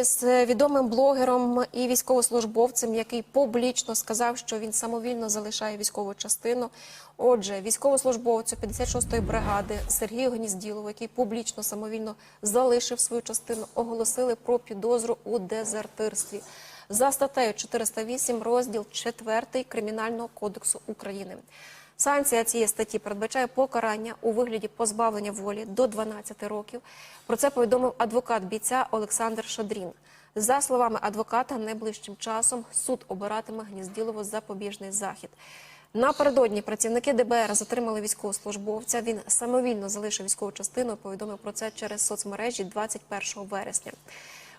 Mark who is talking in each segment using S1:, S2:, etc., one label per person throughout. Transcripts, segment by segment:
S1: з відомим блогером і військовослужбовцем, який публічно сказав, що він самовільно залишає військову частину. Отже, військовослужбовцю 56-ї бригади Сергію Гнізділову, який публічно самовільно залишив свою частину, оголосили про підозру у дезертирстві за статтею 408 розділ 4 Кримінального кодексу України. Санкція цієї статті передбачає покарання у вигляді позбавлення волі до 12 років. Про це повідомив адвокат бійця Олександр Шадрін. За словами адвоката, найближчим часом суд обиратиме Гнізділово запобіжний захід. Напередодні працівники ДБР затримали військовослужбовця. Він самовільно залишив військову частину. і Повідомив про це через соцмережі 21 вересня.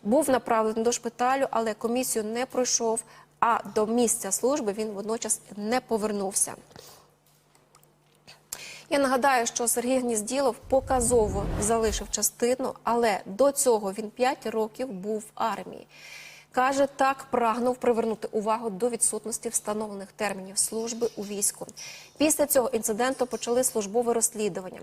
S1: Був направлений до шпиталю, але комісію не пройшов. А до місця служби він водночас не повернувся. Я нагадаю, що Сергій Гнізділов показово залишив частину, але до цього він 5 років був в армії. Каже, так прагнув привернути увагу до відсутності встановлених термінів служби у війську. Після цього інциденту почали службове розслідування.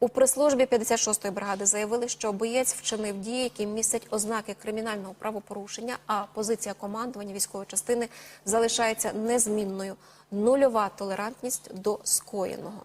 S1: У прес-службі 56-ї бригади заявили, що боєць вчинив дії, які містять ознаки кримінального правопорушення, а позиція командування військової частини залишається незмінною. Нульова толерантність до скоєного.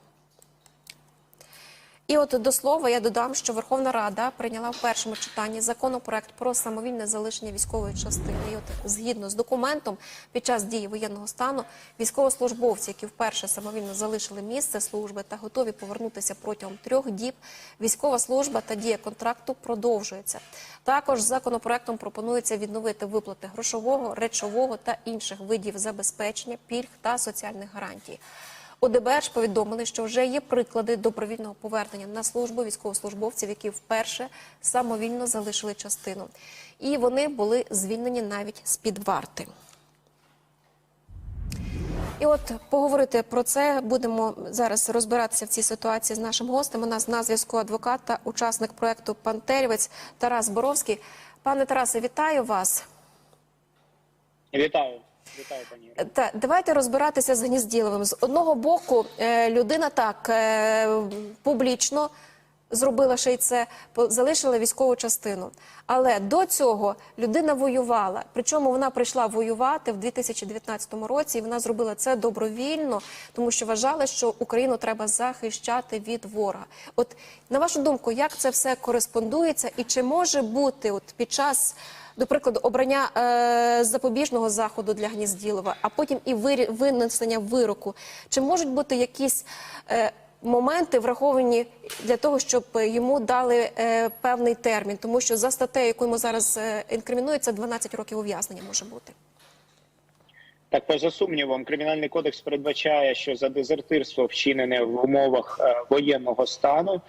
S1: І от до слова я додам, що Верховна Рада прийняла в першому читанні законопроект про самовільне залишення військової частини. І от згідно з документом, під час дії воєнного стану військовослужбовці, які вперше самовільно залишили місце служби та готові повернутися протягом трьох діб, військова служба та дія контракту продовжується. Також законопроектом пропонується відновити виплати грошового, речового та інших видів забезпечення, пільг та соціальних гарантій. У ДБР ж повідомили, що вже є приклади добровільного повернення на службу військовослужбовців, які вперше самовільно залишили частину, і вони були звільнені навіть з під варти. І от поговорити про це будемо зараз розбиратися в цій ситуації з нашим гостем. У нас на зв'язку адвокат та учасник проекту Пантерівець Тарас Боровський. Пане Тарасе, вітаю вас.
S2: Вітаю, вітаю, пані.
S1: Та давайте розбиратися з Гнізділовим. З одного боку, е, людина так е, публічно зробила ще й це, залишила військову частину. Але до цього людина воювала. Причому вона прийшла воювати в 2019 році, і вона зробила це добровільно, тому що вважала, що Україну треба захищати від ворога. От на вашу думку, як це все кореспондується, і чи може бути от під час до прикладу, обрання е, запобіжного заходу для Гнізділова, а потім і вирі- винесення вироку. Чи можуть бути якісь е, моменти враховані для того, щоб йому дали е, певний термін? Тому що за статтею, яку йому зараз е, інкримінується, 12 років ув'язнення може бути.
S2: Так, поза сумнівом, кримінальний кодекс передбачає, що за дезертирство, вчинене в умовах е, воєнного стану,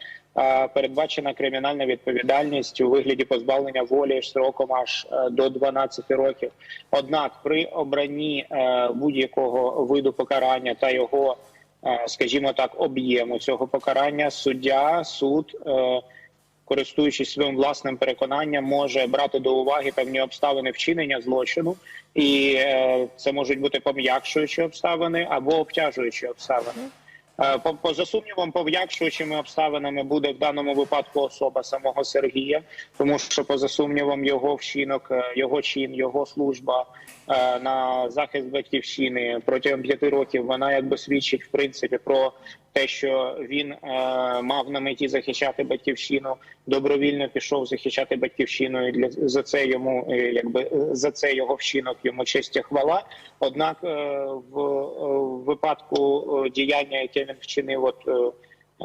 S2: передбачена кримінальна відповідальність у вигляді позбавлення волі строком аж е, до 12 років. Однак, при обранні е, будь-якого виду покарання та його, е, скажімо так, об'єму цього покарання, суддя, суд. користуючись своїм власним переконанням, може брати до уваги певні обставини вчинення злочину, і це можуть бути пом'якшуючі обставини або обтяжуючі обставини. Е, по, поза сумнівом, пов'якшуючими обставинами буде в даному випадку особа самого Сергія, тому що поза сумнівом його вчинок, е, його чин, його служба на захист батьківщини протягом п'яти років вона якби свідчить в принципі про те, що він е, мав на меті захищати батьківщину, добровільно пішов захищати батьківщину. І для за це йому е, якби е, за це його вчинок йому честь і хвала. Однак, е, в, е, випадку е, діяння, яке він вчинив, от е,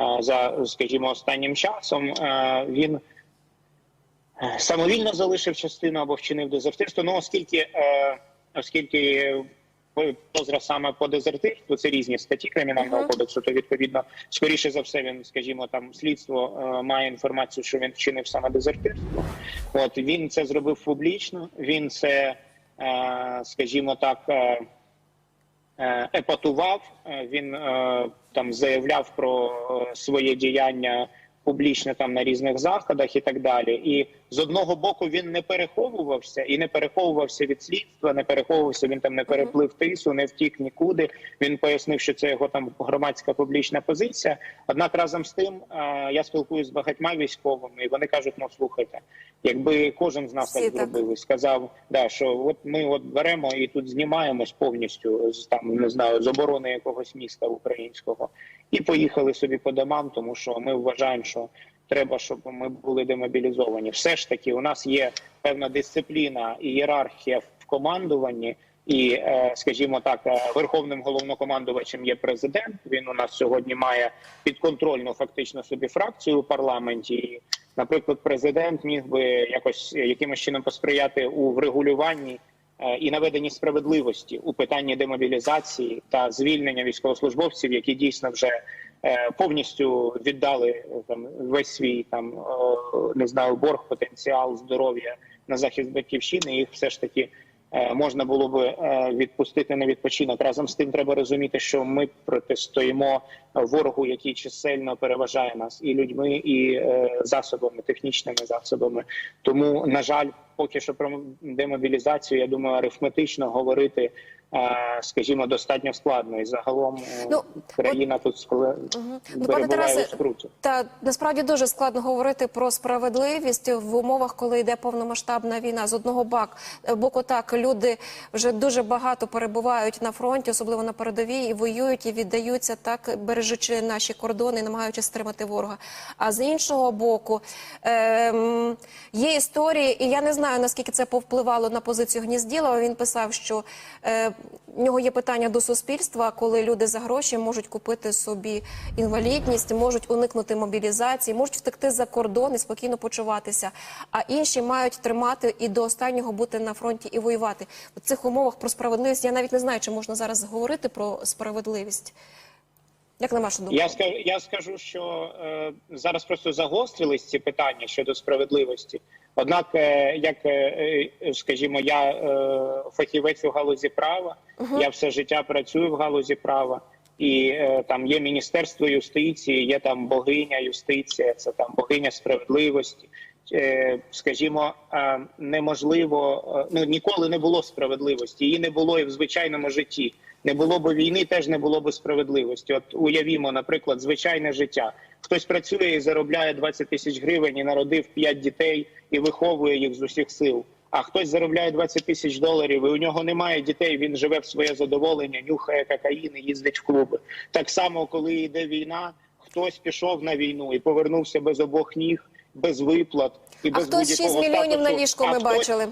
S2: е, за скажімо, останнім часом, е, він. е, Самовільно залишив частину або вчинив дезертирство. Ну, оскільки, е, оскільки позра саме по дезертирству, це різні статті кримінального кодексу, то відповідно, скоріше за все, він, скажімо, там слідство е, має інформацію, що він вчинив саме дезертирство. От він це зробив публічно. Він це, е, скажімо так. Е, е, епатував. Е, Він е, там заявляв про е, своє діяння публічно там на різних заходах і так далі. І з одного боку він не переховувався і не переховувався від слідства, не переховувався. Він там не переплив тису, не втік нікуди. Він пояснив, що це його там громадська публічна позиція. Однак разом з тим е, я спілкуюся з багатьма військовими, і вони кажуть: ну слухайте, якби кожен з нас
S1: Всі
S2: так. зробив і сказав, да що от ми от беремо і тут знімаємось повністю з там не знаю з оборони якогось міста українського, і поїхали собі по домам, тому що ми вважаємо, що треба, щоб ми були демобілізовані. Все ж таки, у нас є певна дисципліна і ієрархія в командуванні. І, е, скажімо так, е, верховним головнокомандувачем є президент. Він у нас сьогодні має підконтрольну фактично собі фракцію у парламенті. І, наприклад, президент міг би якось якимось чином посприяти у врегулюванні і наведені справедливості у питанні демобілізації та звільнення військовослужбовців, які дійсно вже е, повністю віддали е, там весь свій там е, не знаю борг, потенціал, здоров'я на захист батьківщини. Їх все ж таки е, можна було би е, відпустити на відпочинок. Разом з тим треба розуміти, що ми протистоїмо ворогу, який чисельно переважає нас і людьми, і е, засобами, технічними засобами. Тому, на жаль, поки що про демобілізацію, я думаю, арифметично говорити. Е, Скажімо, достатньо складно і загалом е,
S1: Ну,
S2: країна тут скле...
S1: Ну, пане
S2: перебуває
S1: Тарасе. Та насправді дуже складно говорити про справедливість в умовах, коли йде повномасштабна війна. З одного бак боку, так люди вже дуже багато перебувають на фронті, особливо на передовій, і воюють і віддаються так, бережучи наші кордони, намагаючись стримати ворога. А з іншого боку, ем, є історії, і я не знаю наскільки це повпливало на позицію Гнізділова. Він писав, що е, в нього є питання до суспільства, коли люди за гроші можуть купити собі інвалідність, можуть уникнути мобілізації, можуть втекти за кордон і спокійно почуватися. А інші мають тримати і до останнього бути на фронті і воювати. В цих умовах про справедливість я навіть не знаю, чи можна зараз говорити про справедливість. Як на вашу думку?
S2: Я скажу, я скажу, що е, зараз просто загострились ці питання щодо справедливості. Однак, е, як е, е, скажімо, я фахівець у галузі права, я все життя працюю в галузі права, і там є міністерство юстиції, є там богиня юстиція, це там богиня справедливості. Е, Скажімо, е, неможливо е, ну ніколи не було справедливості. Її не було і в звичайному житті. Не було б війни, теж не було б справедливості. От уявімо, наприклад, звичайне життя. Хтось працює і заробляє 20 тисяч гривень і народив 5 дітей і виховує їх з усіх сил. А хтось заробляє 20 тисяч доларів, і у нього немає дітей. Він живе в своє задоволення, нюхає кокаїн і їздить в клуби. Так само, коли йде війна, хтось пішов на війну і повернувся без обох ніг, без виплат і
S1: А
S2: без
S1: хтось 6
S2: будь-якого
S1: мільйонів на
S2: А
S1: ми бачили.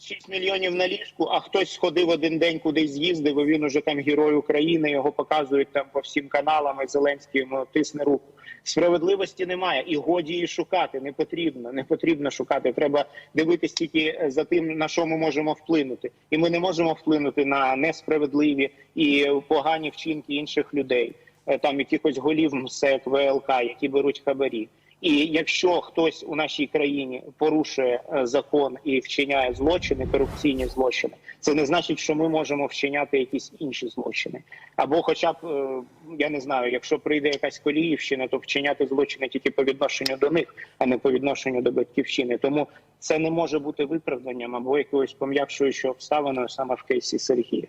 S2: 6 мільйонів на ліжку, а хтось сходив один день кудись з'їздив, і він уже там герой України, його показують там по всім каналам, і Зеленський йому тисне руку. Справедливості немає, і годі її шукати не потрібно. Не потрібно шукати. Треба дивитись тільки за тим, на що ми можемо вплинути. І ми не можемо вплинути на несправедливі і погані вчинки інших людей, Е, там якихось голів МСЕК, ВЛК, які беруть хабарі. І якщо хтось у нашій країні порушує е, закон і вчиняє злочини, корупційні злочини, це не значить, що ми можемо вчиняти якісь інші злочини. Або, хоча б е, я не знаю, якщо прийде якась коліївщина, то вчиняти злочини тільки по відношенню до них, а не по відношенню до батьківщини. Тому це не може бути виправданням або якоюсь пом'якшуючою обставиною саме в кейсі Сергія.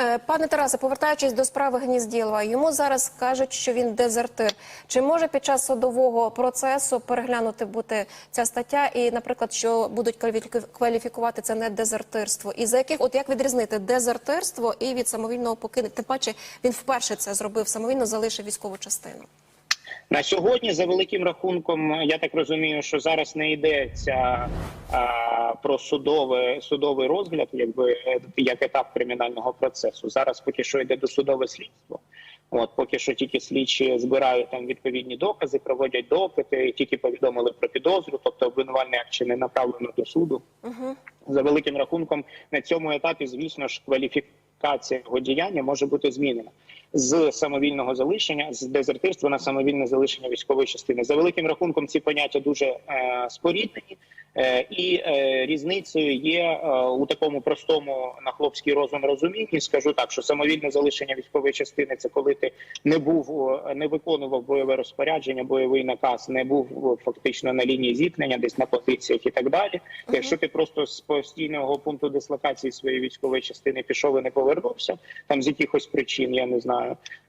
S1: Е, Пане Тарасе, повертаючись до справи Гнізділова, йому зараз кажуть, що він дезертир. Чи може під час судового процесу переглянути бути ця стаття, і, наприклад, що будуть кваліфіку- кваліфікувати це не дезертирство? І за яких, от як відрізнити дезертирство і від самовільного покинення? Тим паче він вперше це зробив, самовільно залишив військову частину.
S2: На сьогодні, за великим рахунком, я так розумію, що зараз не йдеться а, про судове судовий розгляд, якби як етап кримінального процесу. Зараз поки що йде досудове слідство. От поки що тільки слідчі збирають там відповідні докази, проводять допити, тільки повідомили про підозру, тобто обвинувальний акт ще не направлено до суду.
S1: Угу.
S2: За великим рахунком на цьому етапі, звісно ж, кваліфікація його діяння може бути змінена. З самовільного залишення, з дезертирства на самовільне залишення військової частини. За великим рахунком, ці поняття дуже е, споріднені. Е, І е, різницею є е, у такому простому на хлопський розум розумінні. Скажу так, що самовільне залишення військової частини це коли ти не був е, не виконував бойове розпорядження, бойовий наказ, не був е, фактично на лінії зіткнення, десь на позиціях і так далі. Якщо ти просто з постійного пункту дислокації своєї військової частини пішов і не повернувся, там з якихось причин я не знаю,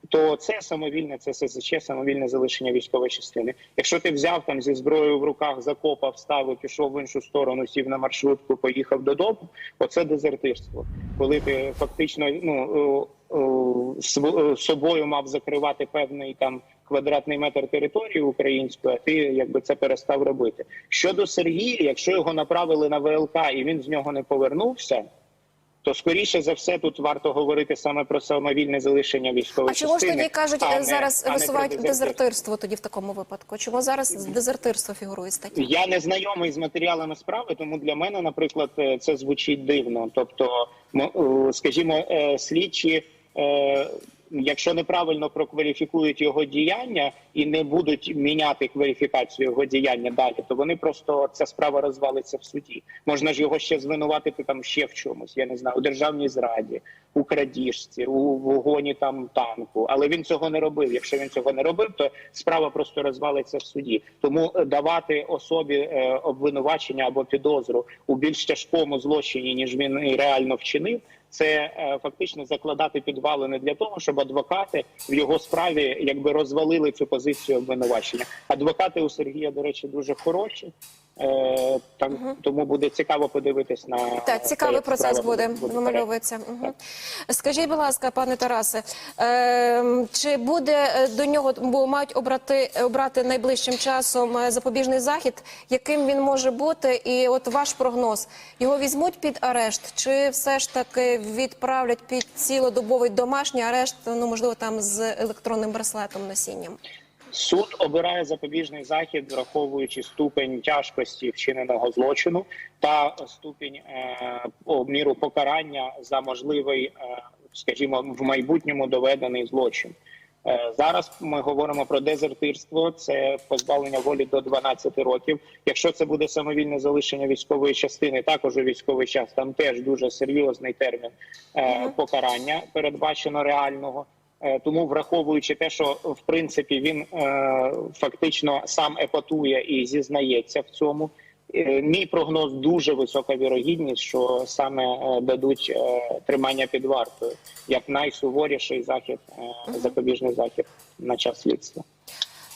S2: то це самовільне, це СЗЧ, самовільне залишення військової частини. Якщо ти взяв там зі зброєю в руках, закопав, став і пішов в іншу сторону, сів на маршрутку, поїхав додому, оце дезертирство. Коли ти фактично ну е, е, е, собою мав закривати певний там квадратний метр території української, а ти якби це перестав робити. Щодо Сергія, якщо його направили на ВЛК і він з нього не повернувся. То скоріше за все тут варто говорити саме про самовільне залишення військової
S1: А чому ж тоді кажуть,
S2: а
S1: е, зараз
S2: а не
S1: висувають
S2: дезертирство.
S1: дезертирство тоді в такому випадку? Чому зараз дезертирство фігурує стаття?
S2: Я не знайомий з матеріалами справи, тому для мене, наприклад, е, це звучить дивно. Тобто, е, скажімо, слідчі, якщо неправильно прокваліфікують його діяння і не будуть міняти кваліфікацію його діяння далі, то вони просто ця справа розвалиться в суді. Можна ж його ще звинуватити там ще в чомусь. Я не знаю, у державній зраді, у крадіжці, у вогоні там танку. Але він цього не робив. Якщо він цього не робив, то справа просто розвалиться в суді. Тому е, давати особі е, обвинувачення або підозру у більш тяжкому злочині, ніж він реально вчинив. Це е, фактично закладати підвалини для того, щоб адвокати в його справі якби розвалили цю позицію обвинувачення. Адвокати у Сергія, до речі, дуже хороші. Е, там тому буде цікаво подивитись на
S1: Так, цікавий процес буде
S2: буде
S1: вимальовується. Угу. Скажіть, будь ласка, пане Тарасе, е, чи буде е, до нього, бо мають обрати обрати найближчим часом е, запобіжний захід, яким він може бути? І от ваш прогноз його візьмуть під арешт, чи все ж таки відправлять під цілодобовий домашній арешт? Ну можливо, там з електронним браслетом носінням?
S2: Суд обирає запобіжний захід, враховуючи ступень тяжкості вчиненого злочину та ступінь е, міру покарання за можливий, е, скажімо, в майбутньому доведений злочин. Е, Зараз ми говоримо про дезертирство, це позбавлення волі до 12 років. Якщо це буде самовільне залишення військової частини, також у військовий час там теж дуже серйозний термін е, покарання передбачено реального. Е, Тому, враховуючи те, що в принципі він е, фактично сам епатує і зізнається в цьому. е, Мій прогноз дуже висока вірогідність, що саме дадуть тримання під вартою як найсуворіший захід, запобіжний захід на час слідства.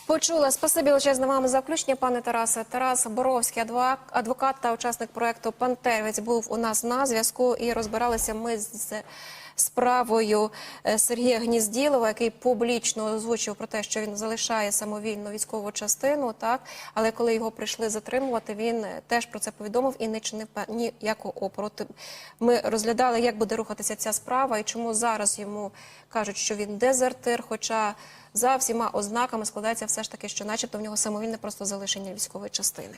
S1: Почула. Спасибі величезне вам за включення, пане Тарасе. Тарас Боровський, адвокат та учасник проекту Пантервець, був у нас на зв'язку і розбиралися ми з справою е, Сергія Гнізділова, який публічно озвучив про те, що він залишає самовільну військову частину. Так, але коли його прийшли затримувати, він е, теж про це повідомив і не чинив ніякого опору. Ми розглядали, як буде рухатися ця справа і чому зараз йому кажуть, що він дезертир, хоча за всіма ознаками складається все ж таки, що начебто в нього самовільне просто залишення військової частини.